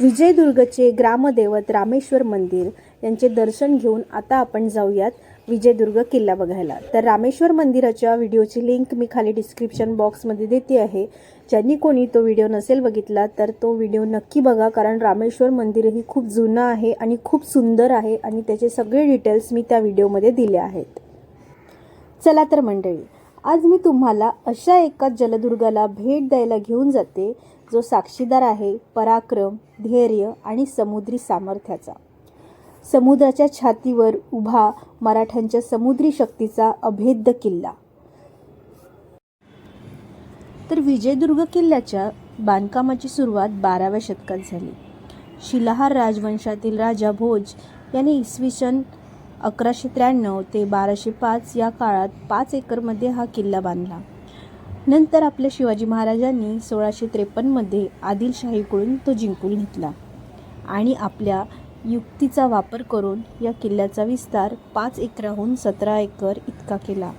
विजयदुर्गचे ग्रामदैवत रामेश्वर मंदिर यांचे दर्शन घेऊन आता आपण जाऊयात विजयदुर्ग किल्ला बघायला. तर रामेश्वर मंदिराच्या व्हिडिओची लिंक मी खाली डिस्क्रिप्शन बॉक्समध्ये देते आहे. ज्यांनी कोणी तो व्हिडिओ नसेल बघितला तर तो व्हिडिओ नक्की बघा कारण रामेश्वर मंदिर ही खूप जुनं आहे आणि खूप सुंदर आहे आणि त्याचे सगळे डिटेल्स मी त्या व्हिडिओमध्ये दिले आहेत. चला तर मंडळी आज मी तुम्हाला अशा एका जलदुर्गाला भेट द्यायला घेऊन जाते जो साक्षीदार आहे पराक्रम धैर्य आणि समुद्री सामर्थ्याचा. समुद्राच्या छातीवर उभा मराठ्यांच्या समुद्री शक्तीचा अभेद्य किल्ला. तर विजयदुर्ग किल्ल्याच्या बांधकामाची सुरुवात बाराव्या शतकात झाली. शिलाहार राजवंशातील राजा भोज याने इसवी सन अकराशे त्र्याण्णव ते बाराशे पाच या काळात पाच एकरमध्ये हा किल्ला बांधला. नंतर आपल्या शिवाजी महाराजांनी सोळाशे त्रेपन्नमध्ये आदिलशाहीकडून तो जिंकून घेतला आणि आपल्या युक्तीचा वापर करून या किल्ल्याचा विस्तार पाच एकराहून सतरा एकर इतका केला.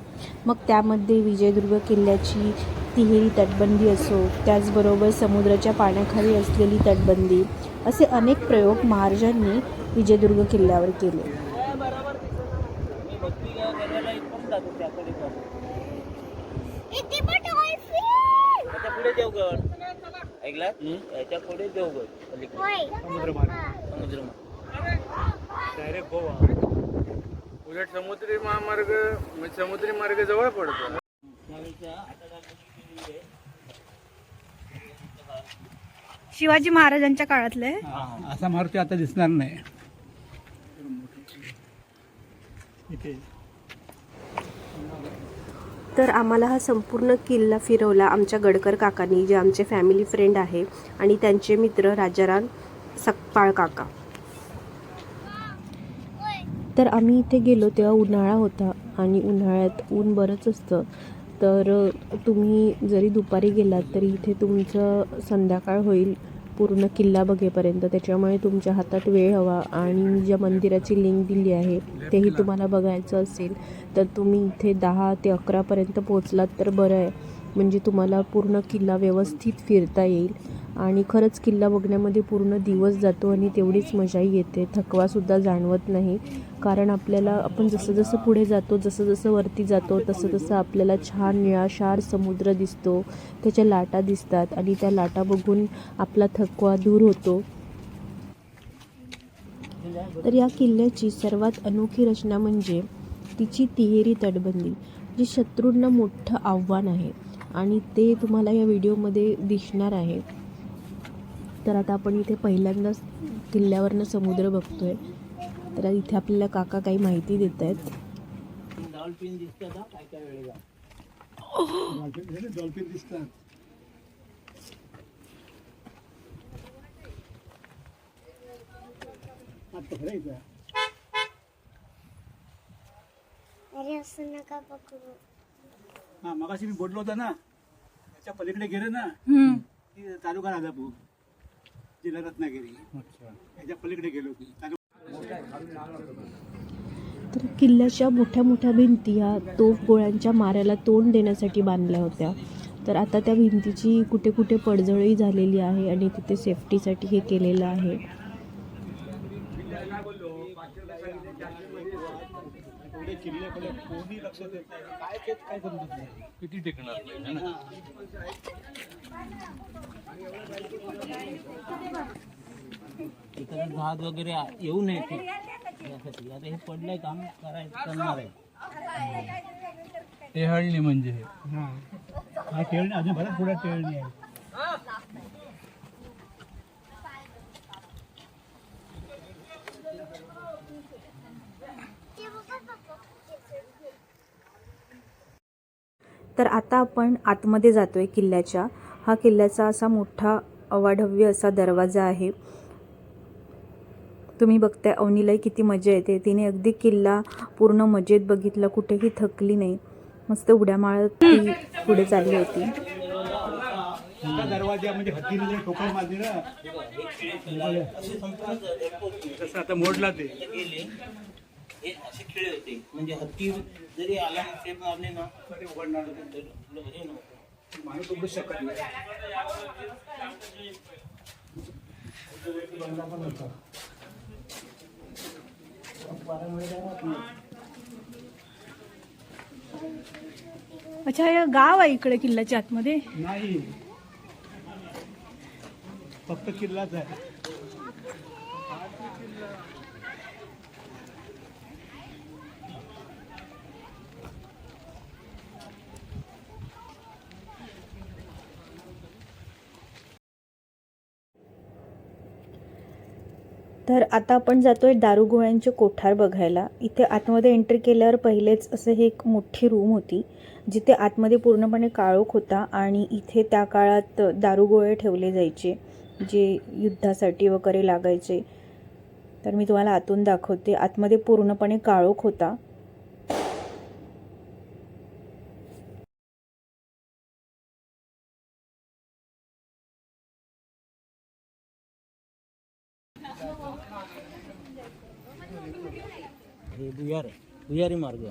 मग त्यामध्ये विजयदुर्ग किल्ल्याची तिहेरी तटबंदी असो त्याचबरोबर समुद्राच्या पाण्याखाली असलेली तटबंदी असे अनेक प्रयोग महाराजांनी विजयदुर्ग किल्ल्यावर केले मी भक्ती करायला इथून जातो त्याकडे पण त्याच्या पुढे देवगड ऐकला? याच्यापुढे देवगड अलीकडे समुद्र डायरेक्ट गोवा. उलट समुद्री महामार्ग म्हणजे समुद्री मार्ग जवळ पडतो. शिवाजी महाराजांच्या काळातले? असा मारुती आता दिसणार नाही. इथे. तर आम्हाला हा संपूर्ण किल्ला फिरवला आमच्या गडकर काकांनी जे आमचे फॅमिली फ्रेंड आहे आणि त्यांचे मित्र राजाराम सकपाळ काका. तर आम्ही इथे गेलो तेव्हा उन्हाळा होता आणि उन्हाळ्यात ऊन बरंच असतं. तर तुम्ही जरी दुपारी गेलात तरी इथे तुमचं संध्याकाळ होईल. पूर्ण किल्ला बघेपर्यंत. त्याच्यामुळे तुमच्या हातात वेळ हवा आणि ज्या मंदिराची लिंक दिली आहे तेही तुम्हाला बघायचं असेल तर तुम्ही इथे दहा ते अकरापर्यंत पोहोचलात तर बरं आहे. म्हणजे तुम्हाला पूर्ण किल्ला व्यवस्थित फिरता येईल. आणि खरंच किल्ला बघण्यामध्ये पूर्ण दिवस जातो आणि तेवढीच मजाही येते. थकवासुद्धा जाणवत नाही. कारण आपल्याला आपण जसं जसं पुढे जातो जसं जसं वरती जातो तसं तसं आपल्याला छान निळाशार समुद्र दिसतो त्याच्या लाटा दिसतात आणि त्या लाटा बघून आपला थकवा दूर होतो. तर या किल्ल्याची सर्वात अनोखी रचना म्हणजे तिची तिहेरी तटबंदी जी शत्रूंना मोठं आव्हान आहे आणि ते तुम्हाला या व्हिडिओमध्ये दिसणार आहे. तर आता आपण इथे पहिल्यांदाच किल्ल्यावरनं समुद्र बघतो आहे तर इथे आपल्याला काका काही माहिती देत आहेत. डॉल्फिन दिसतं का काय काय वेळेला डॉल्फिन दिसतात अरे असं नका पकडू हा मगाशी मी बोललो होता ना त्याच्या पलीकडे गेले ना ती तालुका राजापूर जिल्हा रत्नागिरी त्याच्या पलीकडे गेलो होती. तर किल्ल्याच्या मोठ्या मोठ्या भिंती ह्या तोफ गोळ्यांच्या माऱ्याला तोंड देण्यासाठी बांधल्या होत्या. तर आता त्या भिंतीची कुठे कुठे पडझळी झालेली आहे आणि तिथे सेफ्टीसाठी हे केलेलं आहे. काय काय किती टेकणार वगैरे येऊ नये. ते यासाठी आता हे पडलंय काम करायचं करणार आहे. टेहळणी म्हणजे हा. टेहळणी अजून बऱ्याच पुढे टेहळणी आहे तर आता आपण आतमध्ये जातोय किल्ल्याच्या. हा किल्ल्याचा असा मोठा अवाढव्य असा दरवाजा आहे. तुम्ही बघताय अवनीलाही किती मजा येते. तिने अगदी किल्ला पूर्ण मजेत बघितला कुठेही थकली नाही. मस्त उड्या मारत ती पुढे चालली होती. दरवाजा म्हणजे हत्तीने जर ठोकर मारली ना तसं आता मोडला ते. गेले हे असे खेळ होते म्हणजे हत्ती जरी आला मारले ना तरी उघडणार तर हे नव्हतं माणूस उघडू शकत नाही. अच्छा हे गाव आहे इकडे किल्ल्याच्या आतमध्ये? नाही. फक्त किल्लाच आहे. तर आता आपण जातोय दारुगोळ्यांचे कोठार बघायला. इथे आतमध्ये एंट्री केल्यावर पहिलेच असं हे एक मोठी रूम होती जिथे आतमध्ये पूर्णपणे काळोख होता आणि इथे त्या काळात दारुगोळे ठेवले जायचे जे युद्धासाठी वगैरे लागायचे. तर मी तुम्हाला आतून दाखवते. आतमध्ये पूर्णपणे काळोख होता. हे भुयार भुयारी मार्ग.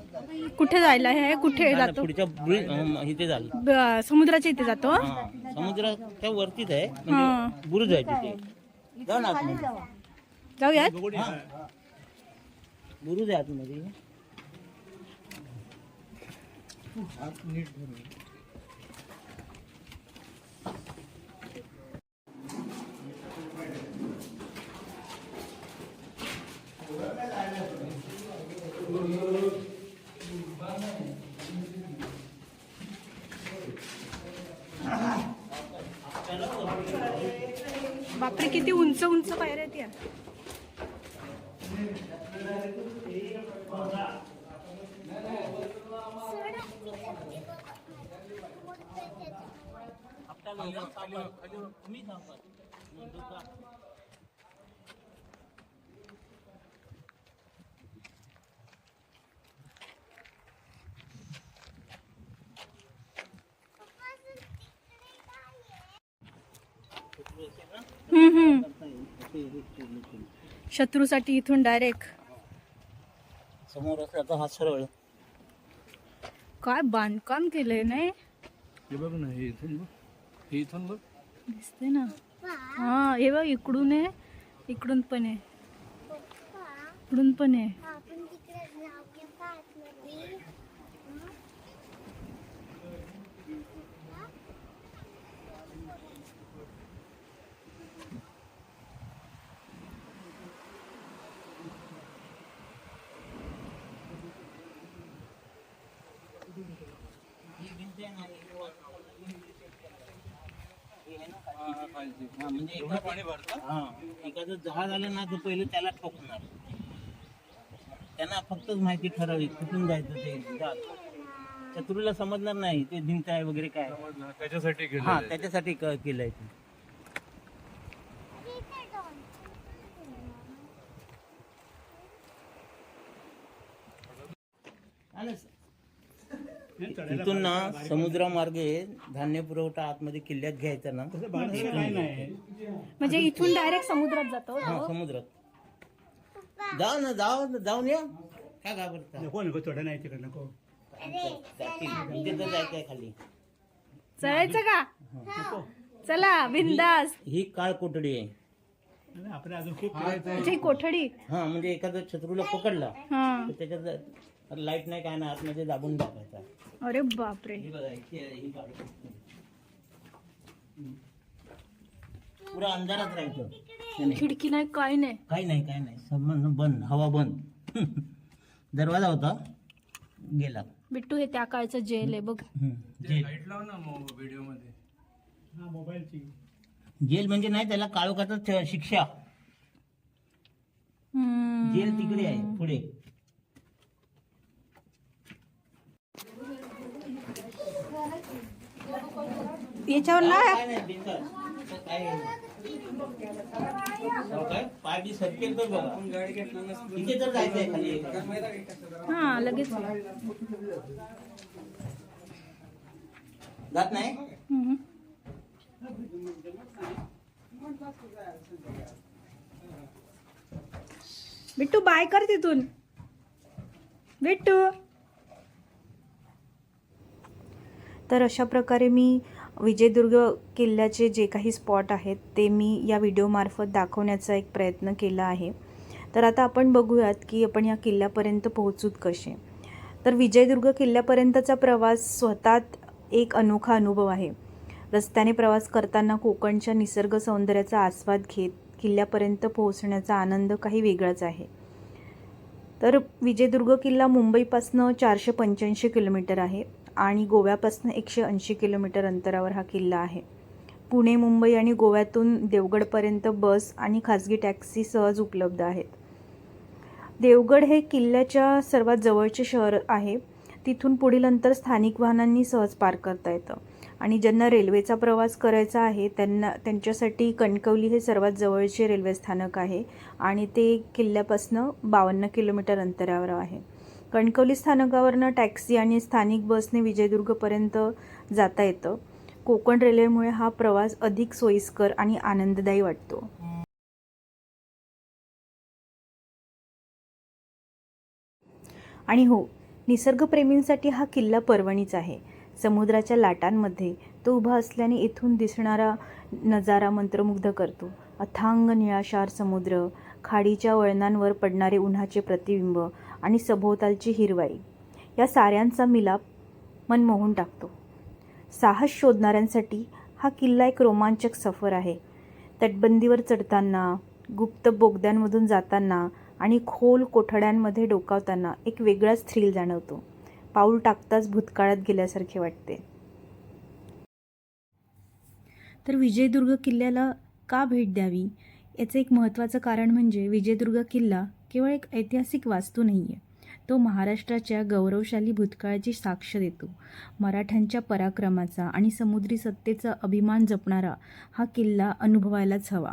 कुठे जायला हे? कुठे जातो? पुढच्या ब्रिज इथे झालं ब- समुद्राच्या इथे जातो? हा समुद्राच्या वरतीच आहे हा. म्हणजे बुरुज आहे तिथे. जाऊ ना आतमध्ये जाऊयात? हा. बुरुज आहे आतमध्ये. बापरे किती उंच उंच पायऱ्या आहेत या. हम्म, शत्रूसाठी इथून डायरेक्ट समोर असल्याचा हा सरळ. काय बांधकाम केलंय नाही हे बघ ना हे इथून बघ. हे इथून बघ. दिसते ना. हा हे बघ इकडून आहे इकडून पण आहे. इकडून पण आहे आपण तिकडे जाऊ की पार्कमध्ये हा, म्हणजे एखादं- हा, एखादं जहाज आलं ना तर पहिले त्याला ठोकणार त्यांना फक्तच माहिती ठरावी कुठून जायचं ते जहाज शत्रूला समजणार नाही ते भिंत आहे वगैरे काय त्याच्यासाठी हा त्याच्यासाठी क- केलंय ते आलं इथून ना समुद्रामार्गे धान्य पुरवठा आतमध्ये किल्ल्यात घ्यायचा ना काय नाही. म्हणजे इथून डायरेक्ट समुद्रात जातो? हा समुद्रात. जाऊ ना जाऊ जाऊन या. काय घाबरता? नको नको थोडं नाही तिकडे नको. तिथं जायचंय खाली. चलायचं का? चला बिंदास. ही काळ कोठडी आहे. अजून खूप कोठडी. हा म्हणजे एखादा शत्रूला पकडला हा. तर त्याच्यात लाइट नाही काय नाही आतमध्ये दाबून टाकायचा. अरे बापरे. ही बघा इथे आहे, ही काळ कोठडी. पुरा अंधारात राहायचं. नाही, नाही. खिडकी नाही काय नाही. काही नाही काही नाही. संबंध बंद हवा बंद. दरवाजा होता गेला. बिट्टू हे त्या काळचं जेल आहे बघ. हम्म. जेल. हा मोबाईलची. जेल म्हणजे नाही त्याला काळोखाचा शिक्षा. जेल तिकडे आहे पुढे. याच्यावर. हो हा लगेच. जात नाही. बिट्टू बाय कर तिथून. बिट्टू तर अशा प्रकारे मी विजयदुर्ग किल्ल्याचे जे काही स्पॉट आहेत ते मी या व्हिडिओमार्फत दाखवण्याचा एक प्रयत्न केला आहे. तर आता आपण बघूयात की आपण या किल्ल्यापर्यंत पोहोचूत कसे. तर विजयदुर्ग किल्ल्यापर्यंतचा प्रवास स्वतःत एक अनोखा अनुभव आहे. रस्त्याने प्रवास करताना कोकणच्या निसर्ग सौंदर्याचा आस्वाद घेत किल्ल्यापर्यंत पोहोचण्याचा आनंद काही वेगळाच आहे. तर विजयदुर्ग किल्ला मुंबईपासनं चारशे पंच्याऐंशी किलोमीटर आहे आणि गोव्यापासनं एकशे ऐंशी किलोमीटर अंतरावर हा किल्ला आहे. पुणे मुंबई आणि गोव्यातून देवगडपर्यंत बस आणि खाजगी टॅक्सी सहज उपलब्ध आहेत. देवगड हे किल्ल्याच्या सर्वात जवळचे शहर आहे. तिथून पुढील अंतर स्थानिक वाहनांनी सहज पार करता येतं. आणि ज्यांना रेल्वेचा प्रवास करायचा आहे त्यांना त्यांच्यासाठी कणकवली हे सर्वात जवळचे रेल्वे स्थानक आहे आणि ते किल्ल्यापासनं बावन्न किलोमीटर अंतरावर आहे. कणकवली स्थानकावरनं टॅक्सी आणि स्थानिक बसने विजयदुर्गपर्यंत जाता येतं. कोकण रेल्वेमुळे हा प्रवास अधिक सोयीस्कर आणि आनंददायी वाटतो. आणि हो निसर्गप्रेमींसाठी हा किल्ला पर्वणीच आहे. समुद्राच्या लाटांमध्ये तो उभा असल्याने इथून दिसणारा नजारा मंत्रमुग्ध करतो. अथांग निळाशार समुद्र खाडीच्या वळणांवर पडणारे उन्हाचे प्रतिबिंब आणि सभोवतालची हिरवाई. या साऱ्यांचा मिलाप मन मोहून टाकतो. साहस शोधणाऱ्यांसाठी हा किल्ला एक रोमांचक सफर आहे. तटबंदीवर चढताना गुप्त बोगद्यांमधून जाताना आणि खोल कोठड्यांमध्ये डोकावताना एक वेगळाच थ्रिल जाणवतो. पाऊल टाकताच भूतकाळात गेल्यासारखे वाटते. तर विजयदुर्ग किल्ल्याला का भेट द्यावी? याचं एक महत्त्वाचं कारण म्हणजे विजयदुर्ग किल्ला केवळ एक ऐतिहासिक वास्तू नाही आहे तो महाराष्ट्राच्या गौरवशाली भूतकाळाची साक्ष देतो. मराठ्यांच्या पराक्रमाचा आणि समुद्री सत्तेचा अभिमान जपणारा हा किल्ला अनुभवायलाच हवा.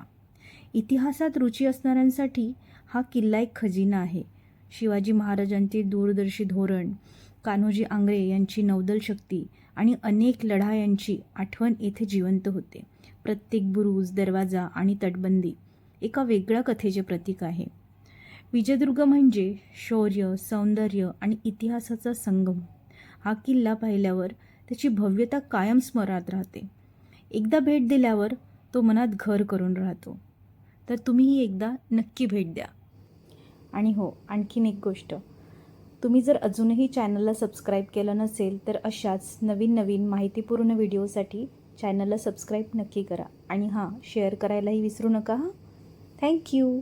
इतिहासात रुची असणाऱ्यांसाठी हा किल्ला एक खजिना आहे. शिवाजी महाराजांचे दूरदर्शी धोरण कान्होजी आंग्रे यांची नौदल शक्ती आणि अनेक लढायांची आठवण येथे जिवंत होते. प्रत्येक बुरुज दरवाजा आणि तटबंदी एका वेगळ्या कथेचे प्रतीक आहे. विजयदुर्ग म्हणजे शौर्य सौंदर्य आणि इतिहासाचा संगम. हा किल्ला पाहिल्यावर त्याची भव्यता कायम स्मरणात राहते. एकदा भेट दिल्यावर तो मनात घर करून राहतो. तर तुम्हीही एकदा नक्की भेट द्या. आणि हो आणखीन एक गोष्ट. तुम्ही जर अजूनही चॅनलला सबस्क्राईब केलं नसेल तर अशाच नवीन नवीन माहितीपूर्ण व्हिडिओसाठी चॅनलला सबस्क्राईब नक्की करा. आणि हां शेअर करायलाही विसरू नका हां. थँक्यू